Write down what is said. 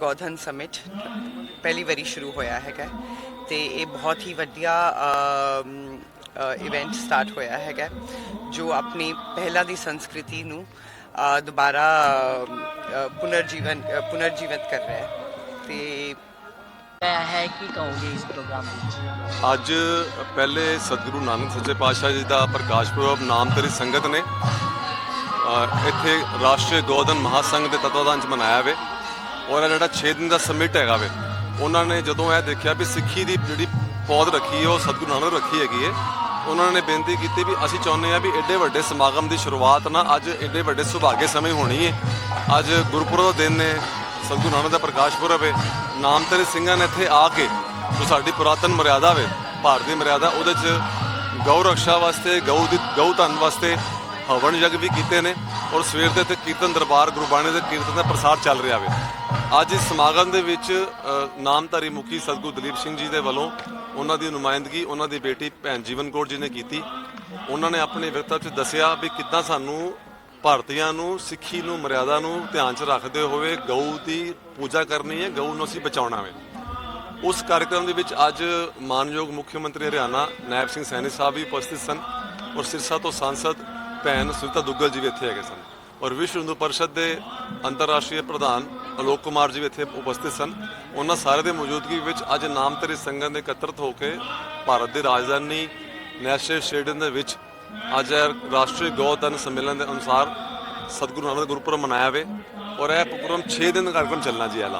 ਗੋਧਨ summit ਪਹਿਲੀ ਵਾਰੀ ਸ਼ੁਰੂ ਹੋਇਆ ਹੈਗਾ ਤੇ ਇਹ ਬਹੁਤ ਹੀ ਵਧੀਆ ਇਵੈਂਟ ਸਟਾਰਟ ਹੋਇਆ ਹੈਗਾ ਜੋ ਆਪਣੀ ਪਹਿਲਾਂ ਦੀ ਸੰਸਕ੍ਰਿਤੀ ਨੂੰ ਦੁਬਾਰਾ ਪੁਨਰਜੀਵਨ ਪੁਨਰਜੀਵਿਤ ਕਰ ਰਿਹਾ ਹੈ ਤੇ ਹੈ ਕੀ ਕਹੋਗੇ ਇਸ ਪ੍ਰੋਗਰਾਮ ਵਿੱਚ? ਅੱਜ ਪਹਿਲੇ ਸਤਿਗੁਰੂ ਨਾਨਕ ਸੱਚੇ ਪਾਤਸ਼ਾਹ ਜੀ ਦਾ ਪ੍ਰਕਾਸ਼ ਪੁਰਬ ਨਾਮ ਤੇਰੀ ਸੰਗਤ ਨੇ। ਇੱਥੇ ਰਾਸ਼ਟਰੀ ਗੋਧਨ ਮਹਾਸੰਘ ਦੇ ਤਤਵਾਦਾਨ ਚ ਮਨਾਇਆ ਵੇ। ਔਰ ਇਹ ਜਿਹੜਾ 6 ਦਿਨ ਦਾ ਸਮਿਟ ਹੈਗਾ ਵੇ, ਉਹਨਾਂ ਨੇ ਜਦੋਂ ਇਹ ਦੇਖਿਆ ਵੀ ਸਿੱਖੀ ਦੀ ਜਿਹੜੀ ਪੌਦ ਰੱਖੀ ਹੈ, ਉਹ ਸਤਿਗੁਰੂ ਨਾਨਕ ਰੱਖੀ ਹੈਗੀ ਹੈ, ਉਹਨਾਂ ਨੇ ਬੇਨਤੀ ਕੀਤੀ ਵੀ ਅਸੀਂ ਚਾਹੁੰਦੇ ਆ ਵੀ ਐਡੇ ਵੱਡੇ ਸਮਾਗਮ ਦੀ ਸ਼ੁਰੂਆਤ ਨਾ ਅੱਜ ਐਡੇ ਵੱਡੇ ਸੁਭਾਗੇ ਸਮੇਂ ਹੋਣੀ ਹੈ। ਅੱਜ ਗੁਰਪੁਰਬ ਦਾ ਦਿਨ ਨੇ ਸਤਿਗੁਰੂ ਨਾਨਕ ਦਾ ਪ੍ਰਕਾਸ਼ ਪੁਰਬ ਹੈ ਨਾਮ ਸਿੰਘਾਂ ਨੇ ਇੱਥੇ ਆ ਕੇ ਜੋ ਸਾਡੀ ਪੁਰਾਤਨ ਮਰਿਆਦਾ ਵੇ, ਭਾਰਤੀ ਮਰਿਆਦਾ, ਉਹਦੇ 'ਚ ਗਊ ਰੱਖਿਆ ਵਾਸਤੇ, ਗਊ ਦੀ, ਗਊ ਧਨ ਵਾਸਤੇ ਹਵਨ ਯੱਗ ਵੀ ਕੀਤੇ ਨੇ। ਔਰ ਸਵੇਰ ਦੇ ਤੇ ਕੀਰਤਨ ਦਰਬਾਰ ਗੁਰਬਾਣੀ ਦੇ ਕੀਰਤਨ ਦਾ ਪ੍ਰਸਾਰ ਚੱਲ ਰਿਹਾ ਵੇ। ਅੱਜ ਇਸ ਸਮਾਗਮ ਦੇ ਵਿੱਚ ਨਾਮਧਾਰੀ ਮੁਖੀ ਸਤਿਗੁਰੂ ਦਲੀਪ ਸਿੰਘ ਜੀ ਦੇ ਵੱਲੋਂ ਉਹਨਾਂ ਦੀ ਨੁਮਾਇੰਦਗੀ, ਉਹਨਾਂ ਦੀ ਬੇਟੀ ਭੈਣ ਜੀਵਨ ਕੌਰ ਜੀ ਨੇ ਕੀਤੀ। ਉਹਨਾਂ ਨੇ ਆਪਣੇ ਵਿਰਤਾ 'ਚ ਦੱਸਿਆ ਵੀ ਕਿੱਦਾਂ ਸਾਨੂੰ ਭਾਰਤੀਆਂ ਨੂੰ, ਸਿੱਖੀ ਨੂੰ, ਮਰਿਆਦਾ ਨੂੰ ਧਿਆਨ 'ਚ ਰੱਖਦੇ ਹੋਏ ਗਊ ਦੀ ਪੂਜਾ ਕਰਨੀ ਹੈ, ਗਊ ਨੂੰ ਅਸੀਂ ਬਚਾਉਣਾ ਵੇ। ਉਸ ਕਾਰਜਕ੍ਰਮ ਦੇ ਵਿੱਚ ਅੱਜ ਮਾਨਯੋਗ ਮੁੱਖ ਮੰਤਰੀ ਹਰਿਆਣਾ, ਨਾਇਬ ਸਿੰਘ ਸੈਣੀ ਸਾਹਿਬ ਵੀ ਉਪਸਥਿਤ ਸਨ ਔਰ ਸਿਰਸਾ ਤੋਂ ਸਾਂਸਦ ਭੈਣ ਸੁਨੀਤਾ ਦੁੱਗਲ ਜੀ ਵੀ ਇੱਥੇ ਹੈਗੇ ਸਨ ਔਰ ਵਿਸ਼ਵ ਹਿੰਦੂ ਪਰਿਸ਼ਦ ਦੇ ਅੰਤਰਰਾਸ਼ਟਰੀ ਪ੍ਰਧਾਨ ਅਲੋਕ ਕੁਮਾਰ ਜੀ ਵੀ ਇੱਥੇ ਉਪਸਥਿਤ ਸਨ। ਉਹਨਾਂ ਸਾਰੇ ਦੇ ਮੌਜੂਦਗੀ ਵਿੱਚ ਅੱਜ ਨਾਮ ਤੇਰੀ ਸੰਗਤ ਦੇ ਇਕੱਤਰਤ ਹੋ ਕੇ ਭਾਰਤ ਦੀ ਰਾਜਧਾਨੀ ਨੈਸ਼ਨਲ ਸਟੇਡੀਅਮ ਦੇ ਵਿੱਚ ਅੱਜ ਇਹ ਰਾਸ਼ਟਰੀ ਗੌਧਨ ਸੰਮੇਲਨ ਦੇ ਅਨੁਸਾਰ ਸਤਿਗੁਰੂ ਨਾਨਕ ਗੁਰਪੁਰਬ ਮਨਾਇਆ ਵੇ ਔਰ ਇਹ ਪ੍ਰੋਗਰਾਮ 6 ਦਿਨ ਦਾ ਕਾਰਜਕ੍ਰਮ ਚੱਲਣਾ ਜੀ ਇਹਦਾ